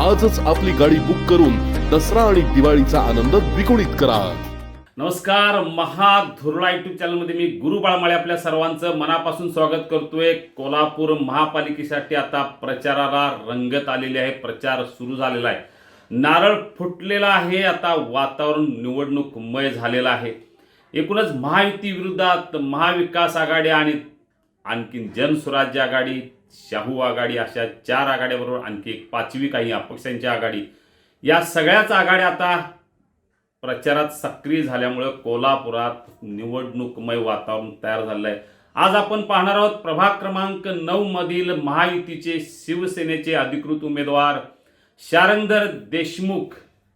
आजच आपली गाडी बुक करून दसरा आणि दिवाळीचा आनंद द्विगुणित करा. नमस्कार महाधुरळा युट्यूब चॅनलमध्ये मी गुरु बाळमाळे आपल्या सर्वांचं मनापासून स्वागत करतोय. कोल्हापूर महापालिकेसाठी आता प्रचाराला रंगत आलेली आहे प्रचार सुरू झालेला आहे. नारळ फुटलेला आहे आता वातावरण निवडणूकमय झालेलं आहे. एकूणच महायुती विरोधात महाविकास आघाडी आणि आणखीन जनस्वराज्य आघाडी शाहू आघाडी अशा चार आघाड्याबरोबर आणखी एक पाचवी काही अपक्षांची आघाडी. या सगळ्याच आघाड्या आता प्रचारात सक्रिय झाल्यामुळं कोल्हापुरात निवडणूकमय वातावरण तयार झालं आहे आज आपण पाहणार आहोत प्रभाग क्रमांक नऊ मधील महायुतीचे शिवसेनेचे अधिकृत उमेदवार शारंगधर देशमुख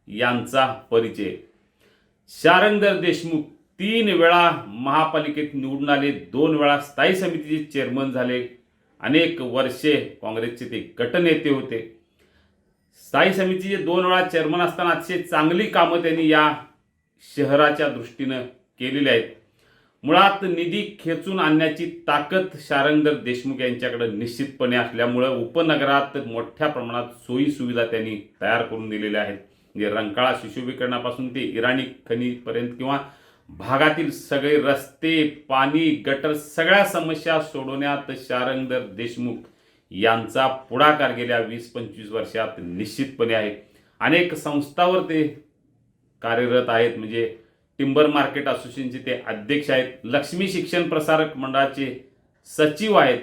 यांचा परिचय. शारंगधर देशमुख तीन वेळा महापालिकेत निवडून आले दोन वेळा स्थायी समितीचे चेअरमन झाले अनेक वर्षे काँग्रेसचे ते गटनेते होते. स्थायी समितीचे दोन वेळा चेअरमन असताना अतिशय चांगली कामं त्यांनी या शहराच्या दृष्टीनं केलेली आहेत. मुळात निधी खेचून आणण्याची ताकद शारंगधर देशमुख यांच्याकडे निश्चितपणे असल्यामुळं उपनगरात मोठ्या प्रमाणात सोयी सुविधा त्यांनी तयार करून दिलेल्या आहेत. म्हणजे रंकाळा शिशुभीकरणापासून ते इराणी खनीपर्यंत किंवा भागातील सगळे रस्ते पाणी गटर सगळ्या समस्या सोडवण्यात शारंगधर देशमुख यांचा पुढाकार गेल्या वीस पंचवीस वर्षात निश्चितपणे आहे. अनेक संस्थावर ते कार्यरत आहेत म्हणजे टिंबर मार्केट असोसिएशनचे ते अध्यक्ष आहेत लक्ष्मी शिक्षण प्रसारक मंडळाचे सचिव आहेत.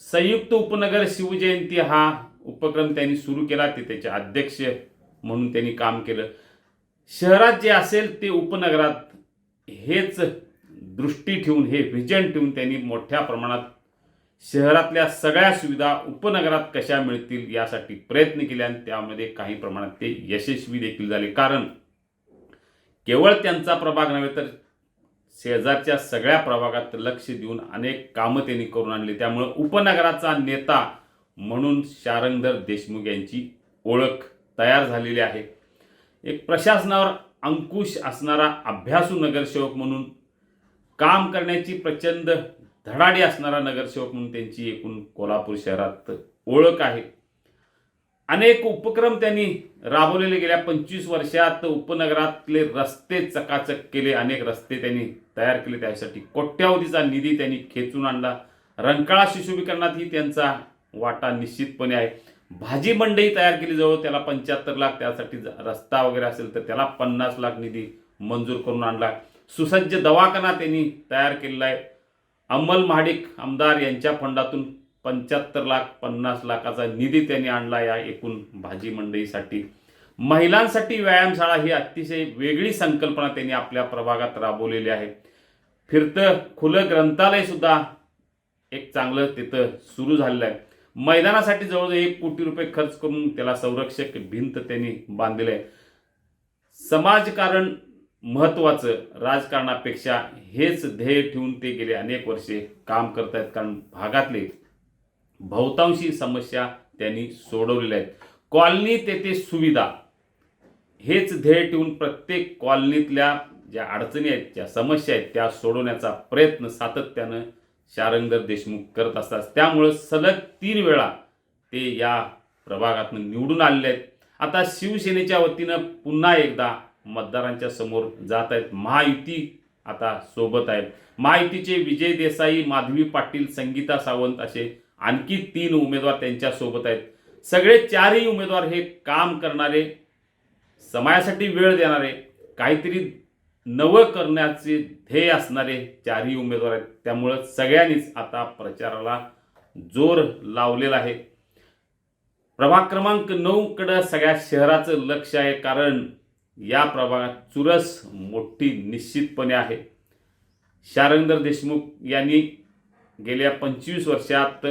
संयुक्त उपनगर शिवजयंती हा उपक्रम त्यांनी सुरू केला ते त्याचे अध्यक्ष म्हणून त्यांनी काम केलं. शहरात जे असेल ते उपनगरात हेच दृष्टी ठेवून हे व्हिजन ठेवून त्यांनी मोठ्या प्रमाणात शहरातल्या सगळ्या सुविधा उपनगरात कशा मिळतील यासाठी प्रयत्न केले आणि त्यामध्ये काही प्रमाणात ते यशस्वी देखील झाले. कारण केवळ त्यांचा प्रभाग नव्हे तर शेजारच्या सगळ्या प्रभागात लक्ष देऊन अनेक कामं त्यांनी करून आणली. त्यामुळं उपनगराचा नेता म्हणून शारंगधर देशमुख यांची ओळख तयार झालेली आहे. एक प्रशासनावर अंकुश असणारा अभ्यासू नगरसेवक म्हणून काम करण्याची प्रचंड धडाडी असणारा नगरसेवक म्हणून त्यांची एकूण कोल्हापूर शहरात ओळख आहे. अनेक उपक्रम त्यांनी राबवलेले गेल्या पंचवीस वर्षात उपनगरातले रस्ते चकाचक केले अनेक रस्ते त्यांनी तयार केले. त्यासाठी कोट्यावधीचा निधी त्यांनी खेचून आणला. रंकाळा शिशुभीकरणातही त्यांचा वाटा निश्चितपणे आहे. भाजी मंडई तयार केली जवळ त्याला पंच्याहत्तर लाख त्यासाठी ज- रस्ता वगैरे असेल तर त्याला पन्नास लाख निधी मंजूर करून आणला. सुसज्ज दवाखाना त्यांनी तयार केलेला आहे. अंमल महाडिक आमदार यांच्या फंडातून पंच्याहत्तर लाख पन्नास लाखाचा निधी त्यांनी आणला या एकूण भाजी मंडईसाठी. महिलांसाठी व्यायामशाळा ही अतिशय वेगळी संकल्पना त्यांनी आपल्या प्रभागात राबवलेली आहे. फिरतं खुलं ग्रंथालय सुद्धा एक चांगलं तिथं सुरू झालेलं आहे. मैदानासाठी जवळजवळ एक कोटी रुपये खर्च करून त्याला संरक्षक भिंत त्यांनी बांधलेलं आहे. समाजकारण महत्त्वाचं राजकारणापेक्षा हेच ध्येय ठेवून ते गेले अनेक वर्षे काम करत आहेत कारण भागातले बहुतांशी समस्या त्यांनी सोडवलेल्या आहेत. कॉलनी तेथे सुविधा. हेच ध्येय ठेवून प्रत्येक कॉलनीतल्या ज्या अडचणी आहेत ज्या समस्या आहेत त्या सोडवण्याचा प्रयत्न सातत्यानं शारंगर देशमुख करत असतात. त्यामुळं सलग तीन वेळा ते या प्रभागातून निवडून आलेले आहेत. आता शिवसेनेच्या वतीनं पुन्हा एकदा मतदारांच्या समोर जात आहेत. महायुती आता सोबत आहेत. महायुतीचे विजय देसाई माधवी पाटील संगीता सावंत असे आणखी तीन उमेदवार त्यांच्यासोबत आहेत. सगळे चारही उमेदवार हे काम करणारे समाजासाठी वेळ देणारे काहीतरी नवं करण्याचे ध्येय असणारे चारही उमेदवार आहेत. त्यामुळं सगळ्यांनीच आता प्रचाराला जोर लावलेला आहे. प्रभाग क्रमांक नऊकडं सगळ्या शहराचं लक्ष आहे कारण या प्रभागात चुरस मोठी निश्चितपणे आहे. शारंगधर देशमुख यांनी गेल्या पंचवीस वर्षात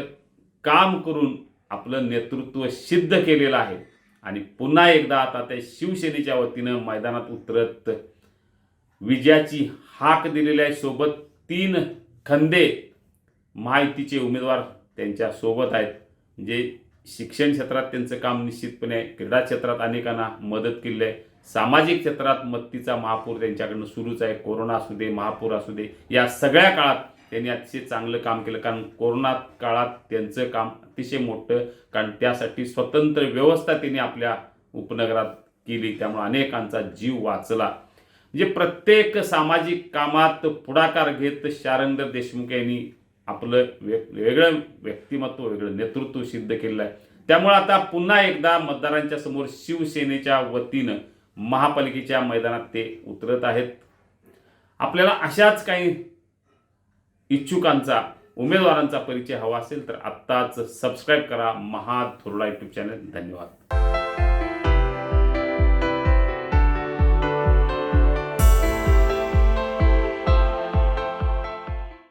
काम करून आपलं नेतृत्व सिद्ध केलेलं आहे. आणि पुन्हा एकदा आता त्या शिवसेनेच्या वतीनं मैदानात उतरत विजयाची हाक दिलेली आहे सोबत तीन खंदे माहितीचे उमेदवार त्यांच्यासोबत आहेत. म्हणजे शिक्षण क्षेत्रात त्यांचं काम निश्चितपणे आहे क्रीडा क्षेत्रात अनेकांना मदत केली आहे सामाजिक क्षेत्रात मत्तीचा महापूर त्यांच्याकडनं सुरूच आहे. कोरोना असू दे महापूर असू दे या सगळ्या काळात त्यांनी अतिशय चांगलं काम केलं. कारण कोरोना काळात त्यांचं काम अतिशय मोठं कारण त्यासाठी स्वतंत्र व्यवस्था त्यांनी आपल्या उपनगरात केली. त्यामुळे अनेकांचा जीव वाचला. म्हणजे प्रत्येक सामाजिक कामात पुढाकार घेत शारंगर देशमुख यांनी आपलं वेगळं व्यक्तिमत्व वेगळं नेतृत्व सिद्ध केलेलं आहे. त्यामुळे आता पुन्हा एकदा मतदारांच्या समोर शिवसेनेच्या वतीनं महापालिकेच्या मैदानात ते उतरत आहेत. आपल्याला अशाच काही इच्छुकांचा उमेदवारांचा परिचय हवा असेल तर आत्ताच सबस्क्राईब करा. महाधुरळा यूट्यूब चॅनल धन्यवाद.